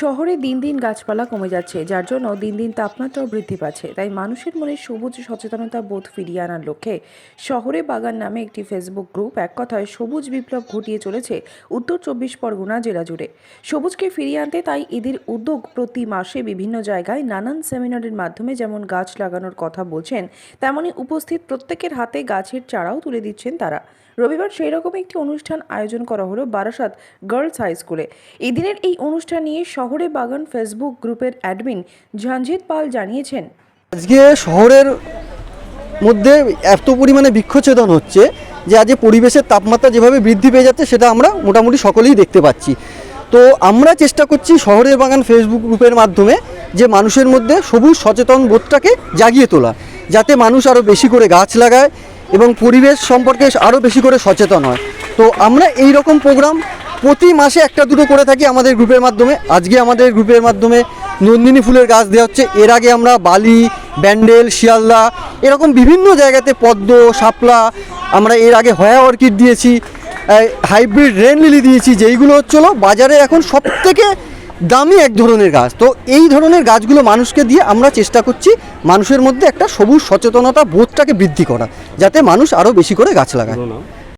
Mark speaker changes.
Speaker 1: শহরে দিন দিন গাছপালা কমে যাচ্ছে, যার জন্য দিন দিন তাপমাত্রাও বৃদ্ধি পাচ্ছে। তাই মানুষের মনে সবুজ সচেতনতা বোধ ফিরিয়ে আনার লক্ষ্যে শহরে বাগান নামে একটি ফেসবুক গ্রুপ এক কথায় সবুজ বিপ্লব ঘটিয়ে চলেছে উত্তর চব্বিশ পরগনা জেলা জুড়ে। সবুজকে ফিরিয়ে আনতে তাই এদের উদ্যোগ প্রতি মাসে বিভিন্ন জায়গায় নানান সেমিনারের মাধ্যমে যেমন গাছ লাগানোর কথা বলছেন, তেমনি উপস্থিত প্রত্যেকের হাতে গাছের চারাও তুলে দিচ্ছেন তারা। রবিবার সেই রকম একটি অনুষ্ঠান আয়োজন করা হলো বারাসাত গার্লস হাই স্কুলে। এদিনের এই অনুষ্ঠান নিয়ে শহরে বাগান ফেসবুক গ্রুপের অ্যাডমিন ঝঞ্জিত পাল জানিয়েছেন।
Speaker 2: আজকে শহরের মধ্যে এত পরিমাণে বৃক্ষছেদন হচ্ছে যে আজ পরিবেশের তাপমাত্রা যেভাবে বৃদ্ধি পেয়ে যাচ্ছে সেটা আমরা মোটামুটি সকলেই দেখতে পাচ্ছি। তো আমরা চেষ্টা করছি শহরের বাগান ফেসবুক গ্রুপের মাধ্যমে যে মানুষের মধ্যে সবুজ সচেতন বোধটাকে জাগিয়ে তোলা, যাতে মানুষ আরও বেশি করে গাছ লাগায় এবং পরিবেশ সম্পর্কে আরও বেশি করে সচেতন হয়। তো আমরা এই রকম প্রোগ্রাম প্রতি মাসে একটা দুটো করে থাকি আমাদের গ্রুপের মাধ্যমে। আজকে আমাদের গ্রুপের মাধ্যমে নন্দিনী ফুলের গাছ দেওয়া হচ্ছে। এর আগে আমরা বালি, ব্যান্ডেল, শিয়ালদা এরকম বিভিন্ন জায়গাতে পদ্ম, শাপলা আমরা এর আগে হয়া অর্কিড দিয়েছি হাইব্রিড রেন লিলি দিয়েছি, যেইগুলো হচ্ছিল বাজারে এখন সব থেকে দামি এক ধরনের গাছ। তো এই ধরনের গাছগুলো মানুষকে দিয়ে আমরা চেষ্টা করছি মানুষের মধ্যে একটা সবুজ সচেতনতা বোধটাকে বৃদ্ধি করা যাতে মানুষ আরও বেশি করে গাছ লাগায়।